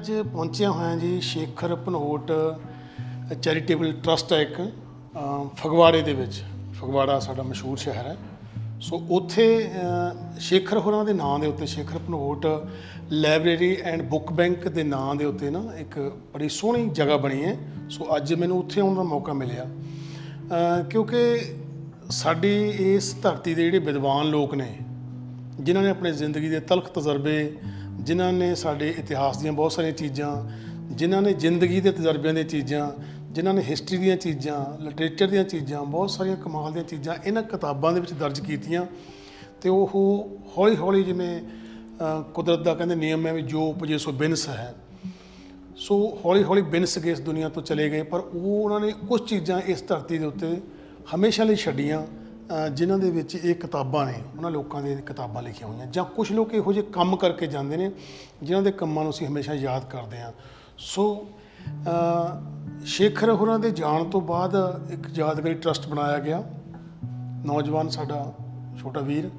ਅੱਜ ਪਹੁੰਚਿਆ ਹੋਇਆ ਜੀ ਸ਼ੇਖਰ ਭਨੋਟ ਚੈਰੀਟੇਬਲ ਟਰਸਟ ਹੈ ਇੱਕ ਫਗਵਾੜੇ ਦੇ ਵਿੱਚ। ਫਗਵਾੜਾ ਸਾਡਾ ਮਸ਼ਹੂਰ ਸ਼ਹਿਰ ਹੈ। ਸੋ ਉੱਥੇ ਸ਼ੇਖਰ ਹੋਰਾਂ ਦੇ ਨਾਂ ਦੇ ਉੱਤੇ, Shekhar Bhanot library and book bank ਦੇ ਨਾਂ ਦੇ ਉੱਤੇ ਨਾ ਇੱਕ ਬੜੀ ਸੋਹਣੀ ਜਗ੍ਹਾ ਬਣੀ ਹੈ। ਸੋ ਅੱਜ ਮੈਨੂੰ ਉੱਥੇ ਆਉਣ ਦਾ ਮੌਕਾ ਮਿਲਿਆ। ਕਿਉਂਕਿ ਸਾਡੀ ਇਸ ਧਰਤੀ ਦੇ ਜਿਹੜੇ ਵਿਦਵਾਨ ਲੋਕ ਨੇ, ਜਿਨ੍ਹਾਂ ਨੇ ਆਪਣੀ ਜ਼ਿੰਦਗੀ ਦੇ ਤਲਖ ਤਜਰਬੇ ਜਿਨ੍ਹਾਂ ਨੇ ਸਾਡੇ ਇਤਿਹਾਸ ਦੀਆਂ ਬਹੁਤ ਸਾਰੀਆਂ ਚੀਜ਼ਾਂ, ਜਿਨ੍ਹਾਂ ਨੇ ਜ਼ਿੰਦਗੀ ਦੇ ਤਜਰਬਿਆਂ ਦੀਆਂ ਚੀਜ਼ਾਂ, ਜਿਨ੍ਹਾਂ ਨੇ ਹਿਸਟਰੀ ਦੀਆਂ ਚੀਜ਼ਾਂ ਲਿਟਰੇਚਰ ਦੀਆਂ ਚੀਜ਼ਾਂ, ਬਹੁਤ ਸਾਰੀਆਂ ਕਮਾਲ ਦੀਆਂ ਚੀਜ਼ਾਂ ਇਹਨਾਂ ਕਿਤਾਬਾਂ ਦੇ ਵਿੱਚ ਦਰਜ ਕੀਤੀਆਂ। ਤੇ ਉਹ ਹੌਲੀ ਹੌਲੀ ਜਿਵੇਂ ਕੁਦਰਤ ਦਾ ਕਹਿੰਦੇ ਨਿਯਮ ਹੈ ਵੀ ਜੋ ਉਪਜੇ ਸੋ ਬਿਨਸ ਹੈ ਸੋ ਹੌਲੀ ਹੌਲੀ ਬਿਨਸ ਗਏ ਇਸ ਦੁਨੀਆ ਤੋਂ ਚਲੇ ਗਏ, ਪਰ ਉਹ ਉਹਨਾਂ ਨੇ ਕੁਝ ਚੀਜ਼ਾਂ ਇਸ ਧਰਤੀ ਦੇ ਉੱਤੇ ਹਮੇਸ਼ਾ ਲਈ ਛੱਡੀਆਂ। ਜਿਨ੍ਹਾਂ ਦੇ ਵਿੱਚ ਇਹ ਕਿਤਾਬਾਂ ਨੇ, ਉਹਨਾਂ ਲੋਕਾਂ ਦੇ ਕਿਤਾਬਾਂ ਲਿਖੀਆਂ ਹੋਈਆਂ। ਜਾਂ ਕੁਝ ਲੋਕ ਇਹੋ ਜਿਹੇ ਕੰਮ ਕਰਕੇ ਜਾਂਦੇ ਨੇ, ਜਿਨ੍ਹਾਂ ਦੇ ਕੰਮਾਂ ਨੂੰ ਅਸੀਂ ਹਮੇਸ਼ਾ ਯਾਦ ਕਰਦੇ ਹਾਂ। ਸੋ ਸ਼ੇਖਰ ਹੋਰਾਂ ਦੇ ਜਾਣ ਤੋਂ ਬਾਅਦ ਇੱਕ ਯਾਦਗਾਰੀ ਟਰਸਟ ਬਣਾਇਆ ਗਿਆ। ਨੌਜਵਾਨ ਸਾਡਾ ਛੋਟਾ ਵੀਰ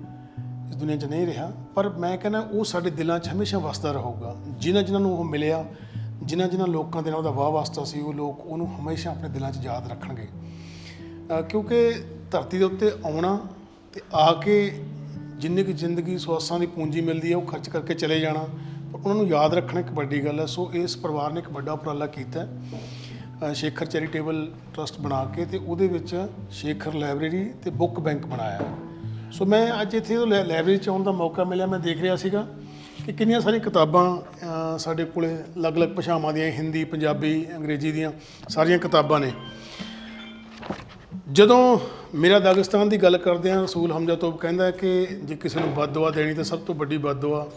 ਇਸ ਦੁਨੀਆ 'ਚ ਨਹੀਂ ਰਿਹਾ, ਪਰ ਮੈਂ ਕਹਿੰਦਾ ਉਹ ਸਾਡੇ ਦਿਲਾਂ 'ਚ ਹਮੇਸ਼ਾ ਵਸਦਾ ਰਹੂਗਾ। ਜਿਨ੍ਹਾਂ ਜਿਨ੍ਹਾਂ ਨੂੰ ਉਹ ਮਿਲਿਆ, ਜਿਨ੍ਹਾਂ ਜਿਨ੍ਹਾਂ ਲੋਕਾਂ ਦੇ ਨਾਲ ਉਹਦਾ ਵਾਹ ਵਾਸਤਾ ਸੀ, ਉਹ ਲੋਕ ਉਹਨੂੰ ਹਮੇਸ਼ਾ ਆਪਣੇ ਦਿਲਾਂ 'ਚ ਯਾਦ ਰੱਖਣਗੇ। ਕਿਉਂਕਿ ਧਰਤੀ ਦੇ ਉੱਤੇ ਆਉਣਾ ਤੇ ਆ ਕੇ ਜਿੰਨੀ ਕੁ ਜ਼ਿੰਦਗੀ ਸਵਾਸਾਂ ਦੀ ਪੂੰਜੀ ਮਿਲਦੀ ਹੈ, ਉਹ ਖਰਚ ਕਰਕੇ ਚਲੇ ਜਾਣਾ, ਪਰ ਉਹਨਾਂ ਨੂੰ ਯਾਦ ਰੱਖਣਾ ਇੱਕ ਵੱਡੀ ਗੱਲ ਹੈ। ਸੋ ਇਸ ਪਰਿਵਾਰ ਨੇ ਇੱਕ ਵੱਡਾ ਉਪਰਾਲਾ ਕੀਤਾ ਸ਼ੇਖਰ ਚੈਰੀਟੇਬਲ ਟਰਸਟ ਬਣਾ ਕੇ ਤੇ ਉਹਦੇ ਵਿੱਚ ਸ਼ੇਖਰ ਲਾਇਬ੍ਰੇਰੀ ਤੇ ਬੁੱਕ ਬੈਂਕ ਬਣਾਇਆ ਸੋ ਮੈਂ ਅੱਜ ਇੱਥੇ ਉਹ ਲਾਇਬ੍ਰੇਰੀ ਚ ਆਉਣ ਦਾ ਮੌਕਾ ਮਿਲਿਆ। ਮੈਂ ਦੇਖ ਰਿਹਾ ਸੀਗਾ ਕਿ ਕਿੰਨੀਆਂ ਸਾਰੀਆਂ ਕਿਤਾਬਾਂ ਸਾਡੇ ਕੋਲੇ ਅਲੱਗ-ਅਲੱਗ ਭਾਸ਼ਾਵਾਂ ਦੀਆਂ, ਹਿੰਦੀ, ਪੰਜਾਬੀ, ਅੰਗਰੇਜ਼ੀ ਦੀਆਂ ਸਾਰੀਆਂ ਕਿਤਾਬਾਂ ਨੇ। ਜਦੋਂ ਮੇਰਾ ਦਾਗਿਸਤਾਨ ਦੀ ਗੱਲ ਕਰਦੇ ਹਾਂ, ਰਸੂਲ ਹਮਜ਼ਾ ਤੋਬ ਕਹਿੰਦਾ ਕਿ ਜੇ ਕਿਸੇ ਨੂੰ ਬਦਦੁਆ ਦੇਣੀ ਤਾਂ ਸਭ ਤੋਂ ਵੱਡੀ ਬਦਦੁਆ,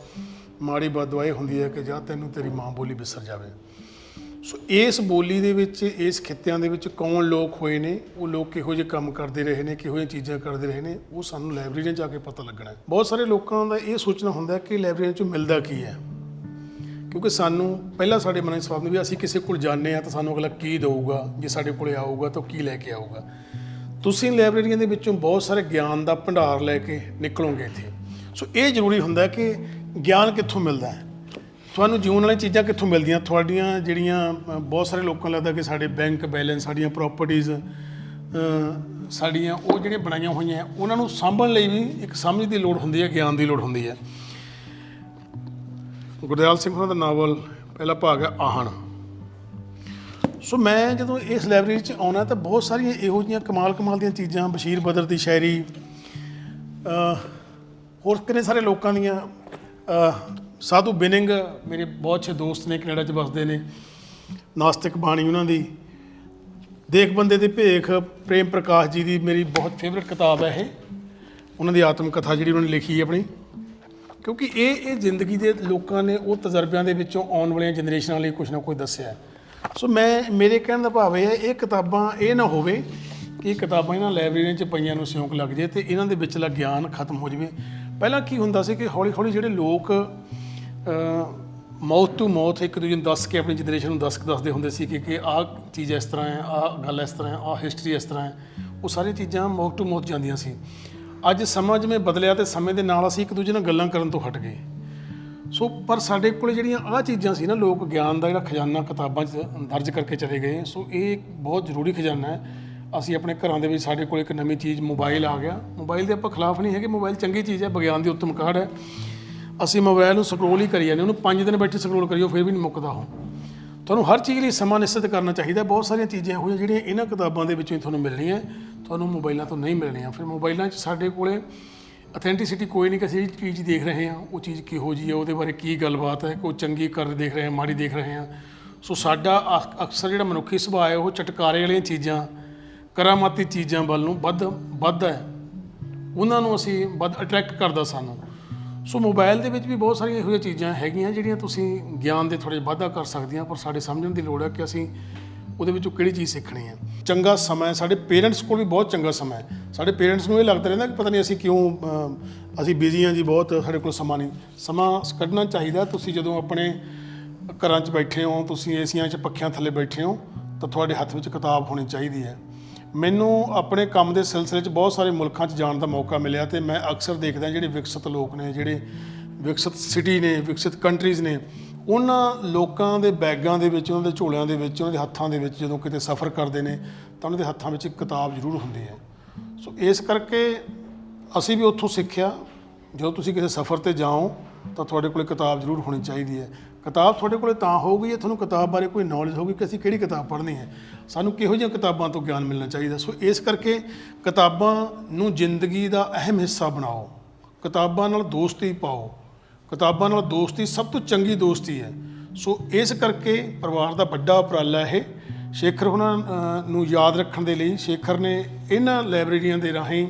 ਮਾੜੀ ਬਦਦੁਆ ਇਹ ਹੁੰਦੀ ਹੈ ਕਿ ਜਾਂ ਤੈਨੂੰ ਤੇਰੀ ਮਾਂ ਬੋਲੀ ਵਿਸਰ ਜਾਵੇ। ਸੋ ਇਸ ਬੋਲੀ ਦੇ ਵਿੱਚ, ਇਸ ਖਿੱਤਿਆਂ ਦੇ ਵਿੱਚ ਕੌਣ ਲੋਕ ਹੋਏ ਨੇ? ਉਹ ਲੋਕ ਕਿਹੋ ਜਿਹੇ ਕੰਮ ਕਰਦੇ ਰਹੇ ਨੇ, ਕਿਹੋ ਜਿਹੀਆਂ ਚੀਜ਼ਾਂ ਕਰਦੇ ਰਹੇ ਨੇ? ਉਹ ਸਾਨੂੰ ਲਾਇਬ੍ਰੇਰੀਆਂ ਜਾ ਕੇ ਪਤਾ ਲੱਗਣਾ ਬਹੁਤ ਸਾਰੇ ਲੋਕਾਂ ਦਾ ਇਹ ਸੋਚਣਾ ਹੁੰਦਾ ਕਿ ਲਾਇਬ੍ਰੇਰੀਆਂ 'ਚੋਂ ਮਿਲਦਾ ਕੀ ਹੈ? ਕਿਉਂਕਿ ਸਾਨੂੰ ਪਹਿਲਾਂ ਸਾਡੇ ਮਨ ਵਿੱਚ ਸਵਾਲ ਵੀ ਅਸੀਂ ਕਿਸੇ ਕੋਲ ਜਾਂਦੇ ਆ ਤਾਂ ਸਾਨੂੰ ਅਗਲਾ ਕੀ ਦੇਊਗਾ? ਜੇ ਸਾਡੇ ਕੋਲੇ ਆਊਗਾ ਤਾਂ ਉਹ ਕੀ ਲੈ ਕੇ ਆਊਗਾ? ਤੁਸੀਂ ਲਾਇਬ੍ਰੇਰੀਆਂ ਦੇ ਵਿੱਚੋਂ ਬਹੁਤ ਸਾਰੇ ਗਿਆਨ ਦਾ ਭੰਡਾਰ ਲੈ ਕੇ ਨਿਕਲੋਗੇ ਇੱਥੇ। ਸੋ ਇਹ ਜ਼ਰੂਰੀ ਹੁੰਦਾ ਕਿ ਗਿਆਨ ਕਿੱਥੋਂ ਮਿਲਦਾ ਹੈ? ਤੁਹਾਨੂੰ ਜਿਉਣ ਵਾਲੀਆਂ ਚੀਜ਼ਾਂ ਕਿੱਥੋਂ ਮਿਲਦੀਆਂ? ਤੁਹਾਡੀਆਂ ਜਿਹੜੀਆਂ ਬਹੁਤ ਸਾਰੇ ਲੋਕਾਂ ਨੂੰ ਲੱਗਦਾ ਕਿ ਸਾਡੇ ਬੈਂਕ ਬੈਲੈਂਸ, ਸਾਡੀਆਂ ਪ੍ਰਾਪਰਟੀਆਂ ਸਾਡੀਆਂ ਉਹ ਜਿਹੜੀਆਂ ਬਣਾਈਆਂ ਹੋਈਆਂ ਉਹਨਾਂ ਨੂੰ ਸਾਂਭਣ ਲਈ ਵੀ ਇੱਕ ਸਮਝ ਦੀ ਲੋੜ ਹੁੰਦੀ ਹੈ, ਗਿਆਨ ਦੀ ਲੋੜ ਹੁੰਦੀ ਹੈ। ਗੁਰਦਿਆਲ ਸਿੰਘ ਹੋਰਾਂ ਦਾ ਨਾਵਲ, ਪਹਿਲਾ ਭਾਗ ਹੈ ਆਹਣ। ਸੋ ਮੈਂ ਜਦੋਂ ਇਸ ਲਾਇਬ੍ਰੇਰੀ 'ਚ ਆਉਣਾ ਤਾਂ ਬਹੁਤ ਸਾਰੀਆਂ ਇਹੋ ਜਿਹੀਆਂ ਕਮਾਲ ਕਮਾਲ ਦੀਆਂ ਚੀਜ਼ਾਂ, ਬਸ਼ੀਰ ਬਦਰ ਦੀ ਸ਼ਾਇਰੀ ਹੋਰ ਕਿੰਨੇ ਸਾਰੇ ਲੋਕਾਂ ਦੀਆਂ ਸਾਧੂ ਬਿਨਿੰਗ ਮੇਰੇ ਬਹੁਤ ਅੱਛੇ ਦੋਸਤ ਨੇ, ਕੈਨੇਡਾ 'ਚ ਵਸਦੇ ਨੇ, ਨਾਸਤਿਕ ਬਾਣੀ ਉਹਨਾਂ ਦੀ, ਦੇਖ ਬੰਦੇ ਦੇ ਭੇਖ, ਪ੍ਰੇਮ ਪ੍ਰਕਾਸ਼ ਜੀ ਦੀ ਮੇਰੀ ਬਹੁਤ ਫੇਵਰਿਟ ਕਿਤਾਬ ਹੈ ਇਹ, ਉਹਨਾਂ ਦੀ ਆਤਮ ਕਥਾ ਜਿਹੜੀ ਉਹਨਾਂ ਨੇ ਲਿਖੀ ਹੈ ਆਪਣੀ, ਕਿਉਂਕਿ ਇਹ ਇਹ ਜ਼ਿੰਦਗੀ ਦੇ ਲੋਕਾਂ ਨੇ ਉਹ ਤਜਰਬਿਆਂ ਦੇ ਵਿੱਚੋਂ ਆਉਣ ਵਾਲੀਆਂ ਜਨਰੇਸ਼ਨਾਂ ਲਈ ਕੁਝ ਨਾ ਕੁਝ ਦੱਸਿਆ ਹੈ। ਸੋ ਮੈਂ, ਮੇਰੇ ਕਹਿਣ ਦਾ ਭਾਵ ਇਹ ਹੈ, ਇਹ ਕਿਤਾਬਾਂ, ਇਹ ਨਾ ਹੋਵੇ ਕਿ ਇਹ ਕਿਤਾਬਾਂ ਇਹਨਾਂ ਲਾਇਬ੍ਰੇਰੀਆਂ 'ਚ ਪਈਆਂ ਨੂੰ ਸਿਉਂਕ ਲੱਗ ਜੇ ਤੇ ਇਹਨਾਂ ਦੇ ਵਿਚਲਾ ਗਿਆਨ ਖਤਮ ਹੋ ਜਾਵੇ। ਪਹਿਲਾਂ ਕੀ ਹੁੰਦਾ ਸੀ ਕਿ ਹੌਲੀ ਹੌਲੀ ਜਿਹੜੇ ਲੋਕ ਮੌਤ ਟੂ ਮੌਤ ਇੱਕ ਦੂਜੇ ਨੂੰ ਦੱਸ ਕੇ ਆਪਣੀ ਜਨਰੇਸ਼ਨ ਨੂੰ ਦੱਸ ਕੇ ਦੱਸਦੇ ਹੁੰਦੇ ਸੀ ਕਿ ਕਿ ਆਹ ਚੀਜ਼ ਇਸ ਤਰ੍ਹਾਂ ਹੈ, ਆਹ ਗੱਲ ਇਸ ਤਰ੍ਹਾਂ ਹੈ, ਆਹ ਹਿਸਟਰੀ ਇਸ ਤਰ੍ਹਾਂ ਹੈ। ਉਹ ਸਾਰੀਆਂ ਚੀਜ਼ਾਂ ਮੌਤ ਟੂ ਮੌਤ ਜਾਂਦੀਆਂ ਸੀ। ਅੱਜ ਸਮਾਂ ਜਿਵੇਂ ਬਦਲਿਆ ਤੇ ਸਮੇਂ ਦੇ ਨਾਲ ਅਸੀਂ ਇੱਕ ਦੂਜੇ ਨਾਲ ਗੱਲਾਂ ਕਰਨ ਤੋਂ ਹਟ ਗਏ। ਸੋ, ਪਰ ਸਾਡੇ ਕੋਲ ਜਿਹੜੀਆਂ ਆਹ ਚੀਜ਼ਾਂ ਸੀ ਨਾ, ਲੋਕ ਗਿਆਨ ਦਾ ਜਿਹੜਾ ਖਜ਼ਾਨਾ ਕਿਤਾਬਾਂ 'ਚ ਦਰਜ ਕਰਕੇ ਚਲੇ ਗਏ। ਸੋ, ਇਹ ਇੱਕ ਬਹੁਤ ਜ਼ਰੂਰੀ ਖਜ਼ਾਨਾ ਹੈ। ਅਸੀਂ ਆਪਣੇ ਘਰਾਂ ਦੇ ਵਿੱਚ ਸਾਡੇ ਕੋਲ ਇੱਕ ਨਵੀਂ ਚੀਜ਼, ਮੋਬਾਈਲ ਆ ਗਿਆ। ਮੋਬਾਈਲ ਦੇ ਆਪਾਂ ਖਿਲਾਫ ਨਹੀਂ ਹੈਗੇ। ਮੋਬਾਈਲ ਚੰਗੀ ਚੀਜ਼ ਹੈ, ਵਿਗਿਆਨ ਦੀ ਉੱਤਮ ਕਾਢ ਹੈ। ਅਸੀਂ ਮੋਬਾਈਲ ਨੂੰ ਸਕਰੋਲ ਹੀ ਕਰੀ ਜਾਂਦੇ ਉਹਨੂੰ 5 ਦਿਨ ਬੈਠੇ ਸਕਰੋਲ ਕਰੀਓ, ਫਿਰ ਵੀ ਨਹੀਂ ਮੁੱਕਦਾ ਉਹ। ਤੁਹਾਨੂੰ ਹਰ ਚੀਜ਼ ਲਈ ਸਮਾਂ ਨਿਸ਼ਚਿਤ ਕਰਨਾ ਚਾਹੀਦਾ ਬਹੁਤ ਸਾਰੀਆਂ ਚੀਜ਼ਾਂ ਇਹੋ ਜਿਹੀਆਂ ਜਿਹੜੀਆਂ ਇਹਨਾਂ ਕਿਤਾਬਾਂ ਦੇ ਵਿੱਚੋਂ ਹੀ ਤੁਹਾਨੂੰ ਮਿਲਣੀਆਂ। ਤੁਹਾਨੂੰ ਮੋਬਾਈਲਾਂ ਤੋਂ ਨਹੀਂ ਮਿਲਣੀਆਂ। ਫਿਰ ਮੋਬਾਈਲਾਂ 'ਚ ਸਾਡੇ ਕੋਲੇ ਅਥੈਂਟਿਸਿਟੀ ਕੋਈ ਨਹੀਂ ਕਿ ਅਸੀਂ ਜਿਹੜੀ ਚੀਜ਼ ਦੇਖ ਰਹੇ ਹਾਂ, ਉਹ ਚੀਜ਼ ਕਿਹੋ ਜਿਹੀ ਹੈ, ਉਹਦੇ ਬਾਰੇ ਕੀ ਗੱਲਬਾਤ ਹੈ, ਕੋਈ ਚੰਗੀ ਕਰ ਦੇਖ ਰਹੇ ਹਾਂ, ਮਾੜੀ ਦੇਖ ਰਹੇ ਹਾਂ। ਸੋ ਸਾਡਾ ਅਕ- ਅਕਸਰ ਜਿਹੜਾ ਮਨੁੱਖੀ ਸੁਭਾਅ ਹੈ, ਉਹ ਚਟਕਾਰੇ ਵਾਲੀਆਂ ਚੀਜ਼ਾਂ, ਕਰਾਮਾਤੀ ਚੀਜ਼ਾਂ ਵੱਲ ਨੂੰ ਵੱਧ ਵੱਧ ਹੈ। ਉਹਨਾਂ ਨੂੰ ਅਸੀਂ ਵੱਧ ਅਟਰੈਕਟ ਕਰਦਾ ਸਾਨੂੰ। ਸੋ ਮੋਬਾਈਲ ਦੇ ਵਿੱਚ ਵੀ ਬਹੁਤ ਸਾਰੀਆਂ ਇਹੋ ਜਿਹੀਆਂ ਚੀਜ਼ਾਂ ਹੈਗੀਆਂ ਜਿਹੜੀਆਂ ਤੁਸੀਂ ਗਿਆਨ ਦੇ ਥੋੜੇ ਵਾਧਾ ਕਰ ਸਕਦੀਆਂ, ਪਰ ਸਾਡੇ ਸਮਝਣ ਦੀ ਲੋੜ ਹੈ ਕਿ ਅਸੀਂ ਉਹਦੇ ਵਿੱਚੋਂ ਕਿਹੜੀ ਚੀਜ਼ ਸਿੱਖਣੀ ਹੈ? ਚੰਗਾ ਸਮਾਂ ਹੈ। ਸਾਡੇ ਪੇਰੈਂਟਸ ਕੋਲ ਵੀ ਬਹੁਤ ਚੰਗਾ ਸਮਾਂ ਹੈ। ਸਾਡੇ ਪੇਰੈਂਟਸ ਨੂੰ ਇਹ ਲੱਗਦਾ ਰਹਿੰਦਾ ਕਿ ਪਤਾ ਨਹੀਂ ਅਸੀਂ ਕਿਉਂ ਅਸੀਂ ਬਿਜ਼ੀ ਹਾਂ ਜੀ ਬਹੁਤ, ਸਾਡੇ ਕੋਲ ਸਮਾਂ ਨਹੀਂ। ਸਮਾਂ ਕੱਢਣਾ ਚਾਹੀਦਾ। ਤੁਸੀਂ ਜਦੋਂ ਆਪਣੇ ਘਰਾਂ 'ਚ ਬੈਠੇ ਹੋ, ਤੁਸੀਂ ਏਸੀਆਂ 'ਚ ਪੱਖਿਆਂ ਥੱਲੇ ਬੈਠੇ ਹੋ, ਤਾਂ ਤੁਹਾਡੇ ਹੱਥ ਵਿੱਚ ਕਿਤਾਬ ਹੋਣੀ ਚਾਹੀਦੀ ਹੈ। ਮੈਨੂੰ ਆਪਣੇ ਕੰਮ ਦੇ ਸਿਲਸਿਲੇ 'ਚ ਬਹੁਤ ਸਾਰੇ ਮੁਲਕਾਂ 'ਚ ਜਾਣ ਦਾ ਮੌਕਾ ਮਿਲਿਆ ਤੇ ਮੈਂ ਅਕਸਰ ਦੇਖਦਾ ਜਿਹੜੇ ਵਿਕਸਿਤ ਲੋਕ ਨੇ, ਜਿਹੜੇ ਵਿਕਸਿਤ ਸਿਟੀ ਨੇ, ਵਿਕਸਿਤ ਕੰਟਰੀਜ਼ ਨੇ ਉਹਨਾਂ ਲੋਕਾਂ ਦੇ ਬੈਗਾਂ ਦੇ ਵਿੱਚ, ਉਹਨਾਂ ਦੇ ਝੋਲਿਆਂ ਦੇ ਵਿੱਚ, ਉਹਨਾਂ ਦੇ ਹੱਥਾਂ ਦੇ ਵਿੱਚ ਜਦੋਂ ਕਿਤੇ ਸਫ਼ਰ ਕਰਦੇ ਨੇ, ਤਾਂ ਉਹਨਾਂ ਦੇ ਹੱਥਾਂ ਵਿੱਚ ਇੱਕ ਕਿਤਾਬ ਜ਼ਰੂਰ ਹੁੰਦੀ ਹੈ। ਸੋ ਇਸ ਕਰਕੇ ਅਸੀਂ ਵੀ ਉੱਥੋਂ ਸਿੱਖਿਆ। ਜਦੋਂ ਤੁਸੀਂ ਕਿਸੇ ਸਫ਼ਰ ਤੇ ਜਾਓ, ਤਾਂ ਤੁਹਾਡੇ ਕੋਲ ਕਿਤਾਬ ਜ਼ਰੂਰ ਹੋਣੀ ਚਾਹੀਦੀ ਹੈ। ਕਿਤਾਬ ਤੁਹਾਡੇ ਕੋਲ ਤਾਂ ਹੋਊਗੀ ਜੇ ਤੁਹਾਨੂੰ ਕਿਤਾਬ ਬਾਰੇ ਕੋਈ ਨੌਲੇਜ ਹੋਊਗੀ ਕਿ ਅਸੀਂ ਕਿਹੜੀ ਕਿਤਾਬ ਪੜ੍ਹਨੀ ਹੈ। ਸਾਨੂੰ ਕਿਹੋ ਜਿਹੀਆਂ ਕਿਤਾਬਾਂ ਤੋਂ ਗਿਆਨ ਮਿਲਣਾ ਚਾਹੀਦਾ। ਸੋ ਇਸ ਕਰਕੇ ਕਿਤਾਬਾਂ ਨੂੰ ਜ਼ਿੰਦਗੀ ਦਾ ਅਹਿਮ ਹਿੱਸਾ ਬਣਾਓ। ਕਿਤਾਬਾਂ ਨਾਲ ਦੋਸਤੀ ਪਾਓ। ਕਿਤਾਬਾਂ ਨਾਲ ਦੋਸਤੀ ਸਭ ਤੋਂ ਚੰਗੀ ਦੋਸਤੀ ਹੈ। ਸੋ ਇਸ ਕਰਕੇ ਪਰਿਵਾਰ ਦਾ ਵੱਡਾ ਉਪਰਾਲਾ ਇਹ ਸ਼ੇਖਰ ਉਹਨਾਂ ਨੂੰ ਯਾਦ ਰੱਖਣ ਦੇ ਲਈ ਸ਼ੇਖਰ ਨੇ ਇਹਨਾਂ ਲਾਇਬ੍ਰੇਰੀਆਂ ਦੇ ਰਾਹੀਂ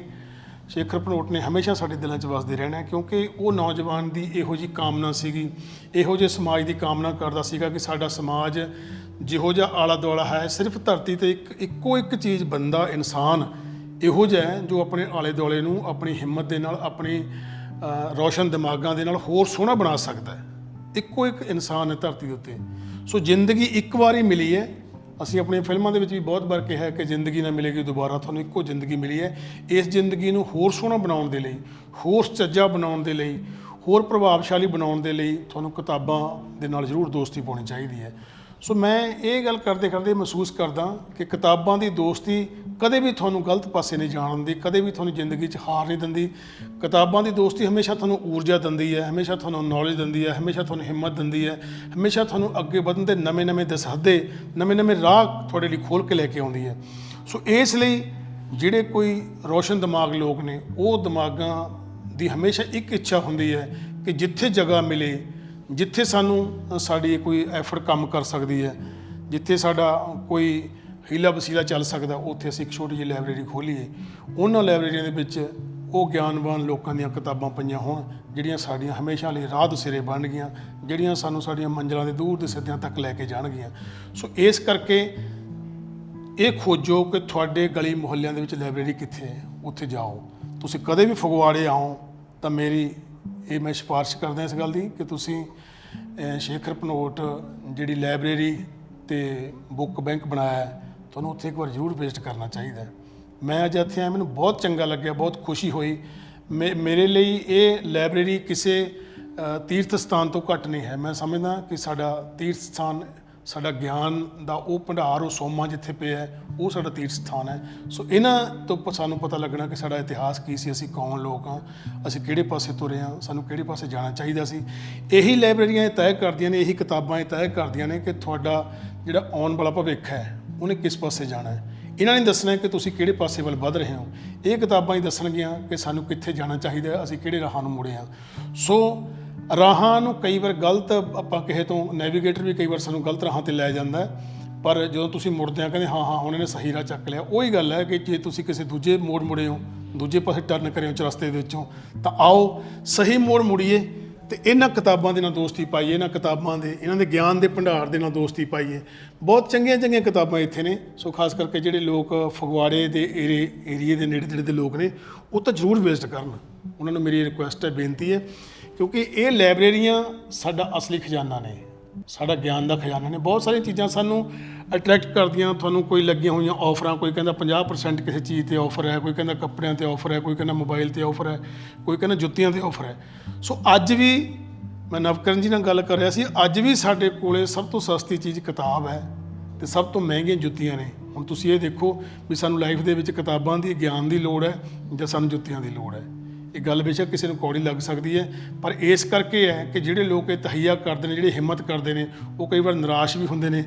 ਸ਼ੇਖਰ ਪਨੋਟ ਨੇ ਹਮੇਸ਼ਾ ਸਾਡੇ ਦਿਲਾਂ 'ਚ ਵਸਦੇ ਰਹਿਣਾ ਕਿਉਂਕਿ ਉਹ ਨੌਜਵਾਨ ਦੀ ਇਹੋ ਜੀ ਕਾਮਨਾ ਸੀਗੀ, ਇਹੋ ਜਿਹੇ ਸਮਾਜ ਦੀ ਕਾਮਨਾ ਕਰਦਾ ਸੀਗਾ ਕਿ ਸਾਡਾ ਸਮਾਜ ਜਿਹੋ ਜਿਹਾ ਆਲਾ ਦੁਆਲਾ ਹੈ, ਸਿਰਫ ਧਰਤੀ ਤੇ ਇੱਕ, ਇੱਕੋ ਇੱਕ ਚੀਜ਼ ਬੰਦਾ ਇਨਸਾਨ ਇਹੋ ਜਿਹਾ ਜੋ ਆਪਣੇ ਆਲੇ ਦੁਆਲੇ ਨੂੰ, ਆਪਣੀ ਹਿੰਮਤ ਦੇ ਨਾਲ, ਆਪਣੀ ਰੌਸ਼ਨ ਦਿਮਾਗਾਂ ਦੇ ਨਾਲ ਹੋਰ ਸੋਹਣਾ ਬਣਾ ਸਕਦਾ ਹੈ। ਇੱਕੋ ਇੱਕ ਇਨਸਾਨ ਹੈ ਧਰਤੀ ਦੇ ਉੱਤੇ। ਸੋ ਜ਼ਿੰਦਗੀ ਇੱਕ ਵਾਰੀ ਮਿਲੀ ਹੈ। ਅਸੀਂ ਆਪਣੀਆਂ ਫਿਲਮਾਂ ਦੇ ਵਿੱਚ ਵੀ ਬਹੁਤ ਵਾਰ ਕਿਹਾ ਕਿ ਜ਼ਿੰਦਗੀ ਨਾ ਮਿਲੇਗੀ, ਦੁਬਾਰਾ ਤੁਹਾਨੂੰ ਇੱਕੋ ਜ਼ਿੰਦਗੀ ਮਿਲੀ ਹੈ। ਇਸ ਜ਼ਿੰਦਗੀ ਨੂੰ ਹੋਰ ਸੋਹਣਾ ਬਣਾਉਣ ਦੇ ਲਈ, ਹੋਰ ਸੱਜਾ ਬਣਾਉਣ ਦੇ ਲਈ, ਹੋਰ ਪ੍ਰਭਾਵਸ਼ਾਲੀ ਬਣਾਉਣ ਦੇ ਲਈ ਤੁਹਾਨੂੰ ਕਿਤਾਬਾਂ ਦੇ ਨਾਲ ਜ਼ਰੂਰ ਦੋਸਤੀ ਪਾਉਣੀ ਚਾਹੀਦੀ ਹੈ। ਸੋ ਮੈਂ ਇਹ ਗੱਲ ਕਰਦੇ ਕਰਦੇ ਮਹਿਸੂਸ ਕਰਦਾ ਕਿ ਕਿਤਾਬਾਂ ਦੀ ਦੋਸਤੀ ਕਦੇ ਵੀ ਤੁਹਾਨੂੰ ਗਲਤ ਪਾਸੇ ਨਹੀਂ ਜਾਣ ਦਿੰਦੀ, ਕਦੇ ਵੀ ਤੁਹਾਨੂੰ ਜ਼ਿੰਦਗੀ 'ਚ ਹਾਰ ਨਹੀਂ ਦਿੰਦੀ। ਕਿਤਾਬਾਂ ਦੀ ਦੋਸਤੀ ਹਮੇਸ਼ਾ ਤੁਹਾਨੂੰ ਊਰਜਾ ਦਿੰਦੀ ਹੈ, ਹਮੇਸ਼ਾ ਤੁਹਾਨੂੰ ਨੌਲੇਜ ਦਿੰਦੀ ਹੈ, ਹਮੇਸ਼ਾ ਤੁਹਾਨੂੰ ਹਿੰਮਤ ਦਿੰਦੀ ਹੈ, ਹਮੇਸ਼ਾ ਤੁਹਾਨੂੰ ਅੱਗੇ ਵਧਣ ਦੇ ਨਵੇਂ-ਨਵੇਂ ਦਸਹੱਦੇ, ਨਵੇਂ-ਨਵੇਂ ਰਾਹ ਤੁਹਾਡੇ ਲਈ ਖੋਲ ਕੇ ਲੈ ਕੇ ਆਉਂਦੀ ਹੈ। ਸੋ ਇਸ ਲਈ ਜਿਹੜੇ ਕੋਈ ਰੋਸ਼ਨ ਦਿਮਾਗ ਲੋਕ ਨੇ, ਉਹ ਦਿਮਾਗਾਂ ਦੀ ਹਮੇਸ਼ਾ ਇੱਕ ਇੱਛਾ ਹੁੰਦੀ ਹੈ ਕਿ ਜਿੱਥੇ ਜਗ੍ਹਾ ਮਿਲੇ ਜਿੱਥੇ ਸਾਨੂੰ ਸਾਡੀ ਕੋਈ ਐਫਰਟ ਕੰਮ ਕਰ ਸਕਦੀ ਹੈ, ਜਿੱਥੇ ਸਾਡਾ ਕੋਈ ਹੀਲਾ ਵਸੀਲਾ ਚੱਲ ਸਕਦਾ, ਉੱਥੇ ਅਸੀਂ ਇੱਕ ਛੋਟੀ ਜਿਹੀ ਲਾਇਬ੍ਰੇਰੀ ਖੋਲੀਏ। ਉਹਨਾਂ ਲਾਇਬ੍ਰੇਰੀਆਂ ਦੇ ਵਿੱਚ ਉਹ ਗਿਆਨਵਾਨ ਲੋਕਾਂ ਦੀਆਂ ਕਿਤਾਬਾਂ ਪਈਆਂ ਹੋਣ, ਜਿਹੜੀਆਂ ਸਾਡੀਆਂ ਹਮੇਸ਼ਾ ਲਈ ਰਾਹ ਦਸੇਰੇ ਬਣ ਜਿਹੜੀਆਂ ਸਾਨੂੰ ਸਾਡੀਆਂ ਮੰਜ਼ਲਾਂ ਦੇ ਦੂਰ ਦੇ ਸਿੱਧਿਆਂ ਤੱਕ ਲੈ ਕੇ ਜਾਣਗੀਆਂ। ਸੋ ਇਸ ਕਰਕੇ ਇਹ ਖੋਜੋ ਕਿ ਤੁਹਾਡੇ ਗਲੀ ਮੁਹੱਲਿਆਂ ਦੇ ਵਿੱਚ ਲਾਇਬ੍ਰੇਰੀ ਕਿੱਥੇ ਹੈ, ਉੱਥੇ ਜਾਓ। ਤੁਸੀਂ ਕਦੇ ਵੀ ਫਗਵਾੜੇ ਆਓ, ਤਾਂ ਮੇਰੀ ਇਹ ਮੈਂ ਸਿਫਾਰਿਸ਼ ਕਰਦਾ ਇਸ ਗੱਲ ਦੀ ਕਿ ਤੁਸੀਂ ਸ਼ੇਖਰ ਪਨੋਟ ਜਿਹੜੀ ਲਾਇਬ੍ਰੇਰੀ ਤੇ ਬੁੱਕ ਬੈਂਕ ਬਣਾਇਆ ਤੁਹਾਨੂੰ ਉੱਥੇ ਇੱਕ ਵਾਰ ਜ਼ਰੂਰ ਵਿਜ਼ਿਟ ਕਰਨਾ ਚਾਹੀਦਾ ਮੈਂ ਅੱਜ ਇੱਥੇ ਆਇਆ, ਮੈਨੂੰ ਬਹੁਤ ਚੰਗਾ ਲੱਗਿਆ, ਬਹੁਤ ਖੁਸ਼ੀ ਹੋਈ। ਮੇ- ਮੇਰੇ ਲਈ ਇਹ ਲਾਇਬ੍ਰੇਰੀ ਕਿਸੇ ਤੀਰਥ ਸਥਾਨ ਤੋਂ ਘੱਟ ਨਹੀਂ ਹੈ। ਮੈਂ ਸਮਝਦਾ ਕਿ ਸਾਡਾ ਤੀਰਥ ਸਥਾਨ ਸਾਡਾ ਗਿਆਨ ਦਾ ਉਹ ਭੰਡਾਰ ਉਹ ਸੋਮਾ ਜਿੱਥੇ ਪਿਆ ਹੈ, ਉਹ ਸਾਡਾ ਤੀਰਥ ਸਥਾਨ ਹੈ। ਸੋ ਇਹਨਾਂ ਤੋਂ ਪ- ਸਾਨੂੰ ਪਤਾ ਲੱਗਣਾ ਕਿ ਸਾਡਾ ਇਤਿਹਾਸ ਕੀ ਸੀ, ਅਸੀਂ ਕੌਣ ਲੋਕ ਹਾਂ, ਅਸੀਂ ਕਿਹੜੇ ਪਾਸੇ ਤੁਰੇ ਹਾਂ, ਸਾਨੂੰ ਕਿਹੜੇ ਪਾਸੇ ਜਾਣਾ ਚਾਹੀਦਾ ਸੀ। ਇਹੀ ਲਾਇਬ੍ਰੇਰੀਆਂ ਇਹ ਤੈਅ ਕਰਦੀਆਂ ਨੇ, ਇਹੀ ਕਿਤਾਬਾਂ ਇਹ ਤੈਅ ਕਰਦੀਆਂ ਨੇ ਕਿ ਤੁਹਾਡਾ ਜਿਹੜਾ ਆਉਣ ਵਾਲਾ ਭਵਿੱਖ ਹੈ, ਉਹਨੇ ਕਿਸ ਪਾਸੇ ਜਾਣਾ ਹੈ। ਇਹਨਾਂ ਨੇ ਦੱਸਣਾ ਕਿ ਤੁਸੀਂ ਕਿਹੜੇ ਪਾਸੇ ਵੱਲ ਵੱਧ ਰਹੇ ਹੋ। ਇਹ ਕਿਤਾਬਾਂ ਹੀ ਦੱਸਣਗੀਆਂ ਕਿ ਸਾਨੂੰ ਕਿੱਥੇ ਜਾਣਾ ਚਾਹੀਦਾ ਅਸੀਂ ਕਿਹੜੇ ਰਾਹਾਂ ਨੂੰ ਮੁੜੇ ਹਾਂ। ਸੋ ਰਾਹਾਂ ਨੂੰ ਕਈ ਵਾਰ ਗਲਤ ਆਪਾਂ ਕਿਸੇ ਤੋਂ ਨੈਵੀਗੇਟਰ ਵੀ ਕਈ ਵਾਰ ਸਾਨੂੰ ਗਲਤ ਰਾਹਾਂ ਤੇ ਲੈ ਜਾਂਦਾ ਪਰ ਜਦੋਂ ਤੁਸੀਂ ਮੁੜਦੇ ਆ ਕਹਿੰਦੇ ਹਾਂ ਹਾਂ, ਹੁਣ ਇਹਨੇ ਸਹੀ ਰਾਹ ਚੱਕ ਲਿਆ। ਉਹੀ ਗੱਲ ਹੈ ਕਿ ਜੇ ਤੁਸੀਂ ਕਿਸੇ ਦੂਜੇ ਮੋੜ ਮੁੜੇ ਹੋ, ਦੂਜੇ ਪਾਸੇ ਟਰਨ ਕਰਿਓ ਹੋ ਚਰਸਤੇ ਦੇ ਵਿੱਚੋਂ, ਤਾਂ ਆਓ, ਸਹੀ ਮੋੜ ਮੁੜੀਏ ਤੇ ਇਹਨਾਂ ਕਿਤਾਬਾਂ ਦੇ ਨਾਲ ਦੋਸਤੀ ਪਾਈਏ, ਇਹਨਾਂ ਕਿਤਾਬਾਂ ਦੇ, ਇਹਨਾਂ ਦੇ ਗਿਆਨ ਦੇ ਭੰਡਾਰ ਦੇ ਨਾਲ ਦੋਸਤੀ ਪਾਈਏ। ਬਹੁਤ ਚੰਗੀਆਂ ਚੰਗੀਆਂ ਕਿਤਾਬਾਂ ਇੱਥੇ ਨੇ। ਸੋ ਖਾਸ ਕਰਕੇ ਜਿਹੜੇ ਲੋਕ ਫਗਵਾੜੇ ਦੇ ਏਰੇ, ਏਰੀਏ ਦੇ ਨੇੜੇ ਤੇੜੇ ਦੇ ਲੋਕ ਨੇ, ਉਹ ਤਾਂ ਜ਼ਰੂਰ ਵਿਜ਼ਿਟ ਕਰਨ। ਉਹਨਾਂ ਨੂੰ ਮੇਰੀ ਰਿਕੁਐਸਟ ਹੈ, ਬੇਨਤੀ ਹੈ ਕਿਉਂਕਿ ਇਹ ਲਾਇਬ੍ਰੇਰੀਆਂ ਸਾਡਾ ਅਸਲੀ ਖਜ਼ਾਨਾ ਨੇ। ਸਾਡਾ ਗਿਆਨ ਦਾ ਖਜ਼ਾਨਾ ਨੇ। ਬਹੁਤ ਸਾਰੀਆਂ ਚੀਜ਼ਾਂ ਸਾਨੂੰ ਅਟਰੈਕਟ ਕਰਦੀਆਂ। ਤੁਹਾਨੂੰ ਕੋਈ ਲੱਗੀਆਂ ਹੋਈਆਂ ਆਫਰਾਂ ਕੋਈ ਕਹਿੰਦਾ 50% ਕਿਸੇ ਚੀਜ਼ ਤੇ ਆਫਰ ਹੈ, ਕੋਈ ਕਹਿੰਦਾ ਕੱਪੜਿਆਂ ਤੇ ਆਫਰ ਹੈ, ਕੋਈ ਕਹਿੰਦਾ ਮੋਬਾਈਲ ਤੇ ਆਫਰ ਹੈ, ਕੋਈ ਕਹਿੰਦਾ ਜੁੱਤੀਆਂ ਤੇ ਆਫਰ ਹੈ। ਸੋ ਅੱਜ ਵੀ ਮੈਂ ਨਵਕਰਨ ਜੀ ਨਾਲ ਗੱਲ ਕਰ ਰਿਹਾ ਸੀ। ਅੱਜ ਵੀ ਸਾਡੇ ਕੋਲੇ ਸਭ ਤੋਂ ਸਸਤੀ ਚੀਜ਼ ਕਿਤਾਬ ਹੈ ਤੇ ਸਭ ਤੋਂ ਮਹਿੰਗੀਆਂ ਜੁੱਤੀਆਂ ਨੇ। ਹੁਣ ਤੁਸੀਂ ਇਹ ਦੇਖੋ ਵੀ ਸਾਨੂੰ ਲਾਈਫ ਦੇ ਵਿੱਚ ਕਿਤਾਬਾਂ ਦੀ, ਗਿਆਨ ਦੀ ਲੋੜ ਹੈ ਜਾਂ ਸਾਨੂੰ ਜੁੱਤੀਆਂ ਦੀ ਲੋੜ ਹੈ। ਇਹ ਗੱਲ ਬੇਸ਼ੱਕ ਕਿਸੇ ਨੂੰ ਕੌੜੀ ਲੱਗ ਸਕਦੀ ਹੈ, ਪਰ ਇਸ ਕਰਕੇ ਹੈ ਕਿ ਜਿਹੜੇ ਲੋਕ ਇਹ ਤਹਈਆ ਕਰਦੇ ਨੇ, ਜਿਹੜੇ ਹਿੰਮਤ ਕਰਦੇ ਨੇ, ਉਹ ਕਈ ਵਾਰ ਨਿਰਾਸ਼ ਵੀ ਹੁੰਦੇ ਨੇ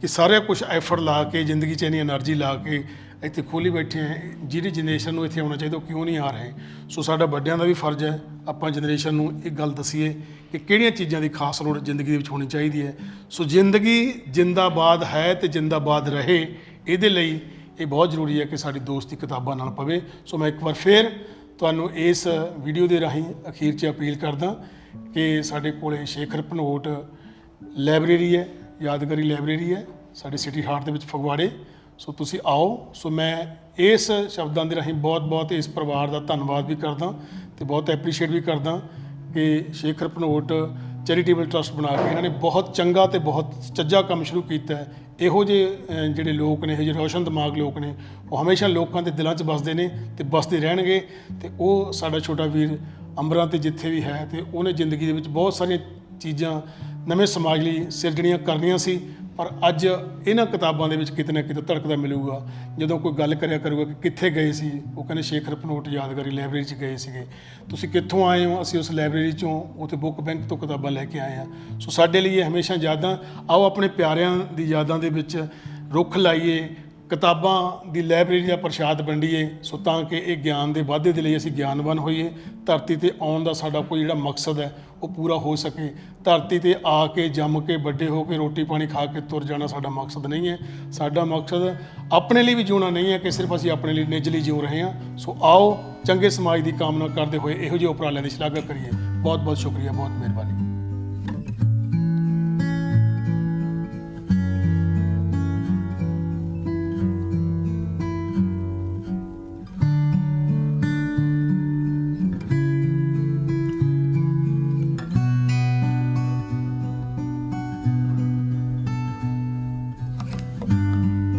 ਕਿ ਸਾਰਾ ਕੁਝ ਐਫਰਟ ਲਾ ਕੇ, ਜ਼ਿੰਦਗੀ 'ਚ ਇਨੀ એનર્ਜੀ ਲਾ ਕੇ ਇੱਥੇ ਖੋਲੀ ਬੈਠੇ ਆ ਜਿਹੜੀ ਜਨਰੇਸ਼ਨ ਨੂੰ ਇੱਥੇ ਆਉਣਾ ਚਾਹੀਦਾ ਉਹ ਕਿਉਂ ਨਹੀਂ ਆ ਰਹੇ? ਸੋ ਸਾਡਾ ਵੱਡਿਆਂ ਦਾ ਵੀ ਫਰਜ਼ ਹੈ, ਆਪਾਂ ਜਨਰੇਸ਼ਨ ਨੂੰ ਇਹ ਗੱਲ ਦਸੀਏ ਕਿ ਕਿਹੜੀਆਂ ਚੀਜ਼ਾਂ ਦੀ ਖਾਸ ਲੋੜ ਜ਼ਿੰਦਗੀ ਦੇ ਵਿੱਚ ਹੋਣੀ ਚਾਹੀਦੀ ਹੈ। ਸੋ ਜ਼ਿੰਦਗੀ ਜਿੰਦਾਬਾਦ ਹੈ ਤੇ ਜਿੰਦਾਬਾਦ ਰਹੇ, ਇਹਦੇ ਲਈ ਇਹ ਬਹੁਤ ਜ਼ਰੂਰੀ ਹੈ ਕਿ ਸਾਡੀ ਦੋਸਤੀ ਕਿਤਾਬਾਂ ਨਾਲ ਪਵੇ। ਸੋ ਮੈਂ ਇੱਕ ਵਾਰ ਫੇਰ ਤੁਹਾਨੂੰ ਇਸ ਵੀਡੀਓ ਦੇ ਰਾਹੀਂ ਅਖੀਰ 'ਚ ਅਪੀਲ ਕਰਦਾ ਕਿ ਸਾਡੇ ਕੋਲੇ ਸ਼ੇਖਰ ਭਨੋਟ ਲਾਇਬ੍ਰੇਰੀ ਹੈ, ਯਾਦਗਾਰੀ ਲਾਇਬ੍ਰੇਰੀ ਹੈ, ਸਾਡੇ ਸਿਟੀ ਹਾਰਟ ਦੇ ਵਿੱਚ ਫਗਵਾੜੇ। ਸੋ ਤੁਸੀਂ ਆਓ। ਸੋ ਮੈਂ ਇਸ ਸ਼ਬਦਾਂ ਦੇ ਰਾਹੀਂ ਬਹੁਤ-ਬਹੁਤ ਇਸ ਪਰਿਵਾਰ ਦਾ ਧੰਨਵਾਦ ਵੀ ਕਰਦਾ ਤੇ ਬਹੁਤ ਐਪਰੀਸ਼ੀਏਟ ਵੀ ਕਰਦਾ ਕਿ ਸ਼ੇਖਰ ਭਨੋਟ ਚੈਰੀਟੇਬਲ ਟਰਸਟ ਬਣਾ ਕੇ ਇਹਨਾਂ ਨੇ ਬਹੁਤ ਚੰਗਾ ਤੇ ਬਹੁਤ ਚੱਜਾ ਕੰਮ ਸ਼ੁਰੂ ਕੀਤਾ ਹੈ। ਇਹੋ ਜਿਹੇ ਜਿਹੜੇ ਲੋਕ ਨੇ, ਇਹੋ ਜਿਹੇ ਰੋਸ਼ਨ ਦਿਮਾਗ ਲੋਕ ਨੇ, ਉਹ ਹਮੇਸ਼ਾ ਲੋਕਾਂ ਦੇ ਦਿਲਾਂ 'ਚ ਵੱਸਦੇ ਨੇ ਤੇ ਵਸਦੇ ਰਹਿਣਗੇ ਤੇ ਉਹ ਸਾਡਾ ਛੋਟਾ ਵੀਰ ਅੰਬਰਾਂ ਤੇ ਜਿੱਥੇ ਵੀ ਹੈ ਤੇ ਉਹਨੇ ਜ਼ਿੰਦਗੀ ਦੇ ਵਿੱਚ ਬਹੁਤ ਸਾਰੀਆਂ ਚੀਜ਼ਾਂ ਨਵੇਂ ਸਮਾਜ ਲਈ ਸਿਰਜਣੀਆਂ ਕਰਨੀਆਂ ਸੀ ਪਰ ਅੱਜ ਇਹਨਾਂ ਕਿਤਾਬਾਂ ਦੇ ਵਿੱਚ ਕਿਤੇ ਨਾ ਕਿਤੇ ਧੜਕਦਾ ਮਿਲੂਗਾ। ਜਦੋਂ ਕੋਈ ਗੱਲ ਕਰਿਆ ਕਰੂਗਾ ਕਿ ਕਿੱਥੇ ਗਏ ਸੀ, ਉਹ ਕਹਿੰਦੇ ਸ਼ੇਖਰ ਪਨੋਟ ਯਾਦਗਾਰੀ ਲਾਇਬ੍ਰੇਰੀ 'ਚ ਗਏ ਸੀਗੇ। ਤੁਸੀਂ ਕਿੱਥੋਂ ਆਏ ਹੋ? ਅਸੀਂ ਉਸ ਲਾਇਬ੍ਰੇਰੀ 'ਚੋਂ ਉੱਥੇ ਬੁੱਕ ਬੈਂਕ ਤੋਂ ਕਿਤਾਬਾਂ ਲੈ ਕੇ ਆਏ ਹਾਂ। ਸੋ ਸਾਡੇ ਲਈ ਇਹ ਹਮੇਸ਼ਾ ਯਾਦਾਂ, ਆਓ ਆਪਣੇ ਪਿਆਰਿਆਂ ਦੀ ਯਾਦਾਂ ਦੇ ਵਿੱਚ ਰੁੱਖ ਲਾਈਏ, ਕਿਤਾਬਾਂ ਦੀ ਲਾਇਬ੍ਰੇਰੀ ਦਾ ਪ੍ਰਸ਼ਾਦ ਵੰਡੀਏ। ਸੋ ਤਾਂ ਕਿ ਇਹ ਗਿਆਨ ਦੇ ਵਾਧੇ ਦੇ ਲਈ ਅਸੀਂ ਗਿਆਨਵਾਨ ਹੋਈਏ। ਧਰਤੀ ਤੇ ਆਉਣ ਦਾ ਸਾਡਾ ਕੋਈ ਜਿਹੜਾ ਮਕਸਦ ਹੈ ਉਹ ਪੂਰਾ ਹੋ ਸਕੇ। ਧਰਤੀ ਤੇ ਆ ਕੇ ਜੰਮ ਕੇ ਵੱਡੇ ਹੋ ਕੇ ਰੋਟੀ ਪਾਣੀ ਖਾ ਕੇ ਤੁਰ ਜਾਣਾ ਸਾਡਾ ਮਕਸਦ ਨਹੀਂ ਹੈ। ਸਾਡਾ ਮਕਸਦ ਆਪਣੇ ਲਈ ਵੀ ਜਿਉਣਾ ਨਹੀਂ ਹੈ ਕਿ ਸਿਰਫ ਅਸੀਂ ਆਪਣੇ ਲਈ ਨਿੱਜ ਲਈ ਜਿਉ ਰਹੇ ਹਾਂ। ਸੋ ਆਓ, ਚੰਗੇ ਸਮਾਜ ਦੀ ਕਾਮਨਾ ਕਰਦੇ ਹੋਏ ਇਹੋ ਜਿਹੇ ਉਪਰਾਲਿਆਂ ਦੀ ਸ਼ਲਾਘਾ ਕਰੀਏ। ਬਹੁਤ ਬਹੁਤ ਸ਼ੁਕਰੀਆ, ਬਹੁਤ ਮਿਹਰਬਾਨੀ।